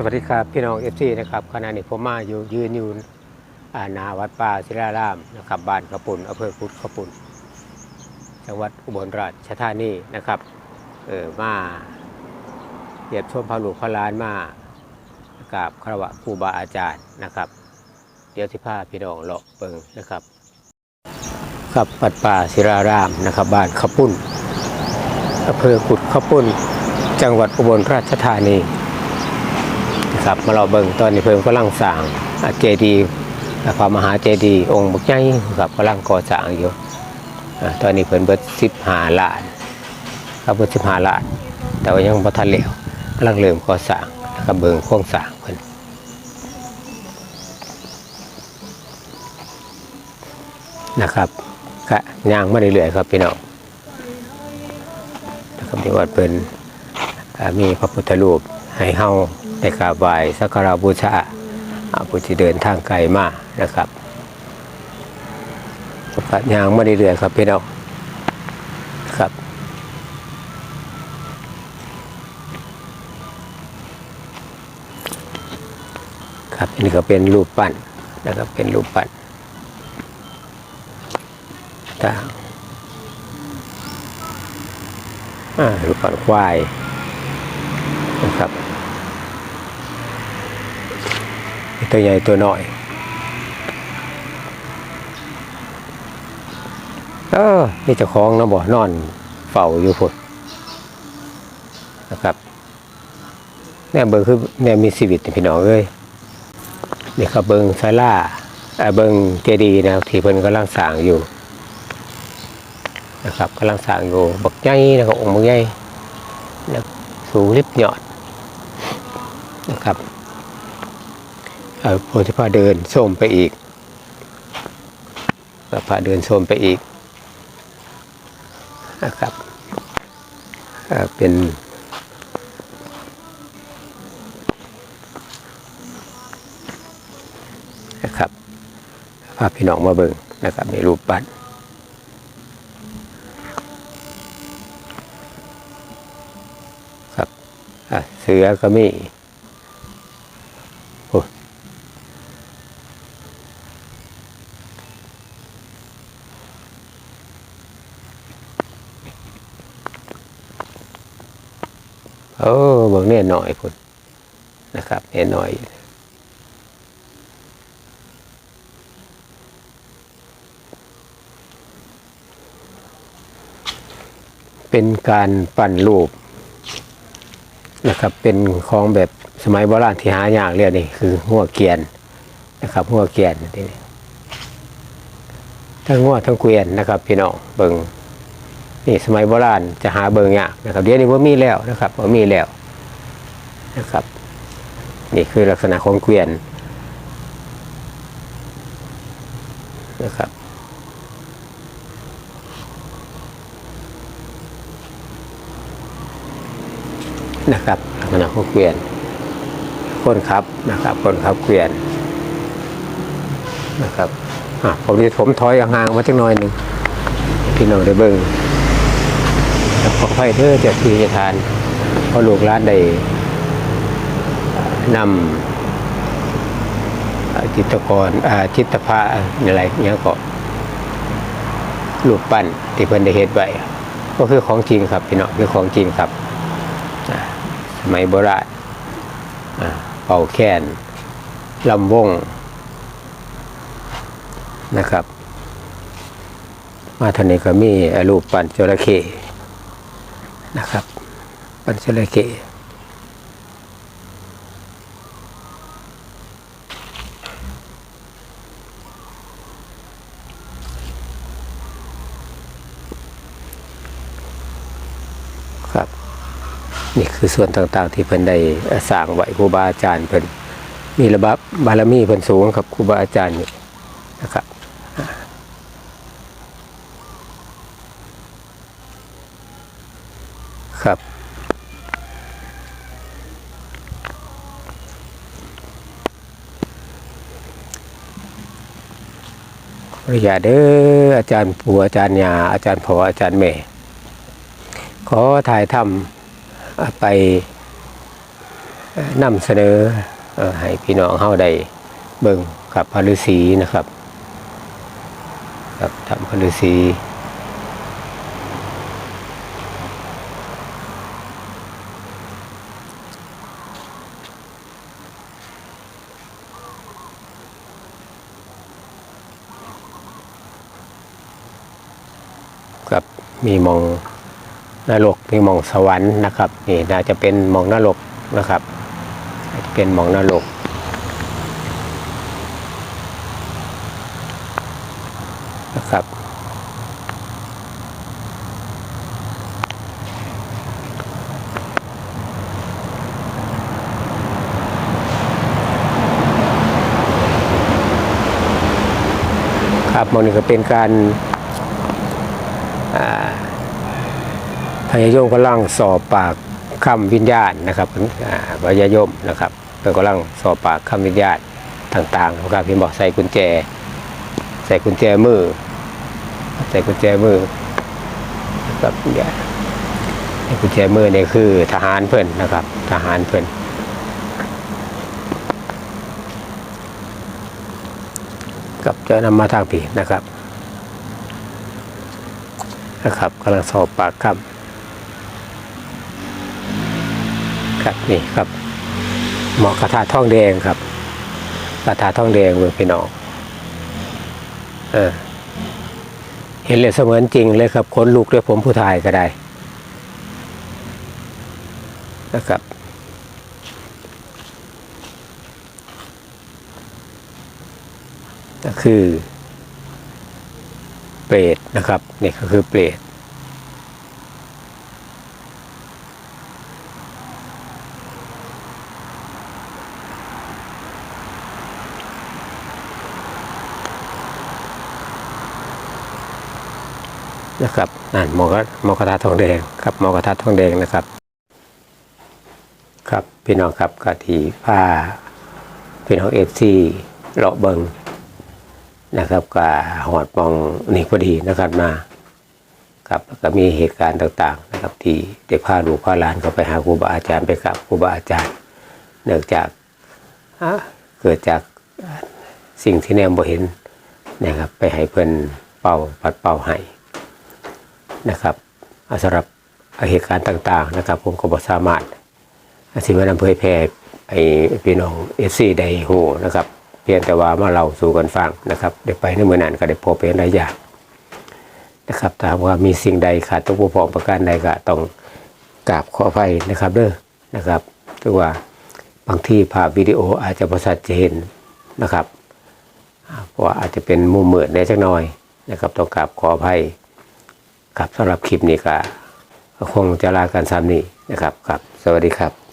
สวัสดีครับพี่น้องเอฟซีนะครับขณะนี้ผมมาอยู่ยืนอยู่อนาวัดป่าศิลารามนะครับบ้านขปุ่นอำเภอกุดขปุ่นจังหวัดอุบลราชธานีนะครับเออมาเยียบชมพระหลวงพระลานมากราบคารวะครูบาอาจารย์นะครับ เดี๋ยวที่พาพี่น้องเลาะเปิงนะครับครับวัดป่าศิลารามนะครับบ้านขปุ่นอำเภอกุดขปุ่น จังหวัดอุบลราชธานี ครับมาเราเบิ่งตอนนี้เพิ่มกำลังสร้างเจดีย์พระมหาเจดีย์องค์บักใหญ่ครับกำลังก่อสร้างอยู่อ่าตอนนี้เพิ่นเบิดสิบห้าล้านครับเบิดสิบห้าล้านแต่ว่ายังบ่ทันแล้วกำลังเริ่มก่อสร้างครับเบิ่งโครงสร้างเพิ่นนะครับก็ย่างมาเรื่อยๆครับพี่น้องนะครับที่วัดเพิ่นมีพระพุทธรูปให้เฮา ได้กราบไหว้สักการะบูชาอ่าผู้ที่เดินทางไกลมานะครับก็ยางมาเรื่อยๆครับพี่น้องครับครับอันนี้ก็เป็นรูปปั้นนะครับเป็นรูปปั้นต่างอ่ารูปปั้นควายนะครับมี ตัวใหญ่ตัวน้อยเออนี่เจ้าของนะบ่นอนเฝ้าอยู่พุ่นนะครับแน่เบิงคือแน่มีชีวิตพี่น้องเอ้ยนี่ครับเบิงศาลาเอ่อเบิงเจดีย์นะครับที่เพิ่นกำลังสร้างอยู่นะครับกำลังสร้างอยู่บักใหญ่นะครับองค์บักใหญ่นะสูงลิบยอดนะครับ เอ่อผมจะพาเดินชมไปอีกก็พาเดินชมไปอีกนะครับเอ่อเป็นนะครับพาพี่น้องมาเบิ่งนะครับในรูปปั้นครับเสือก็มี โอ้ยโอ้ เบิ่งเนี่ยหน่อยพุ่นนะครับเนี่ยหน่อยเป็นการปั่นรูปนะครับ เป็นของแบบสมัยโบราณที่หายากเรียกนี่คือหัวเกียนนะครับหัวเกียนนี่ทั้งหัวทั้งเกวียนนะครับ พี่น้องเบิงนี่สมัยโบราณจะหาเบิงยากนะครับเดี๋ยวนี้ว่ามีแล้วนะครับว่ามีแล้ว นะครับ นี่คือลักษณะของเกวียนนะครับ นะครับลักษณะของเกวียนคนขับนะครับคนขับเกวียนนะครับอะผมจะผมถอยห่างมาจักหน่อยหนึ่งพี่น้องได้เบิ่งแต่ขอไฟเธอจะทีจะทานเพราะลูกร้านได้ นำจิตกรจิตภาอะไรเนี้ยก็รูปปั้นที่เพิ่นได้เฮ็ดไว้ก็คือของจริงครับพี่น้องคือของจริงครับสมัยโบราณเป่าแค้นลำวงนะครับ มาทนี้ก็มีรูปปั้นจระเข้นะครับ ปั้นจระเข้ นี่คือส่วนต่างๆ ที่เพิ่นได้สร้างไว้ครูบาอาจารย์เพิ่นมีระบับบารมีเพิ่นสูงครับครูบาอาจารย์นี่นะครับครับขออนุญาตเด้ออาจารย์ปู่อาจารย์ยาอาจารย์พ่ออาจารย์แม่ ขอถ่ายทำ ไปนำเสนอให้พี่น้องเฮาได้เบิ่งกับพระฤาษีนะครับครับทำพระฤาษีครับมีมอง นรกมีหมองสวรรค์นะครับนี่น่าจะเป็นหมองนรกนะครับจะเป็นหมองนรกนะครับครับมองนี้ก็เป็นการอ่า พญายมกำลังสอบปากคำวิญญาณนะครับพญายมนะครับเป็นกำลังสอบปากคำวิญญาณต่างๆนะครับพี่บอกใส่กุญแจ ใส่กุญแจมือ ใส่กุญแจมือนะครับเนี่ยใส่กุญแจมือเนี่ยคือทหารเพื่อนนะครับ ทหารเพื่อนกับจะนำมาทางผีนะครับนะครับกำลังสอบปากคำ ครับนี่ครับหมอกระทาท่องแดงครับกระทาท่องแดงเมืองพี่น้องเออเห็นเลยเสมือนจริงเลยครับขนลุกด้วยผมผู้ถ่ายก็ได้นะครับก็คือเปรตนะครับนี่ก็คือเปรต นะครับนั่นหมอกระหมอกระทะทองแดงครับหมอกระทะทองแดงนะครับ ครับพี่น้องครับกะทีผ้าพี่น้องเอฟซีเลาะเบิงนะครับกะหอดมองนี่พอดีนะครับมาครับแล้วก็มีเหตุการณ์ต่างๆนะครับที่ได้พาลูกพาหลานเขาไปหาครูบาอาจารย์ไปกับครูบาอาจารย์ เนื่องจากอะเกิดจากสิ่งที่แนมบ่เห็นนะครับไปให้เพิ่นเป่าปัดเป่าให้ นะครับอสำหรับเหตุการณ์ต่าง ๆ นะครับ ผมก็บ่สามารถสิมานำเผยแพร่ไอ้พี่น้องเอซีได้ฮู้นะครับ เพียงแต่ว่ามาเราสู่กันฟังนะครับได้ไปในเมื่อนั้นก็ได้พบเป็นหลายอย่างนะครับถาหากว่ามีสิ่งใดขาดตกบกพร่องประการใดก็ต้องกราบขออภัยนะครับเด้อนะครับคือว่าบางที่ภาพวิดีโออาจจะประสัดเจนนะครับเพราะอาจจะเป็นมุมมืดในจักหน่อยนะครับต้องกราบขออภัย ครับสำหรับคลิปนี้ก็คงจะลากันซ้ำนี้นะครับครับ สวัสดีครับ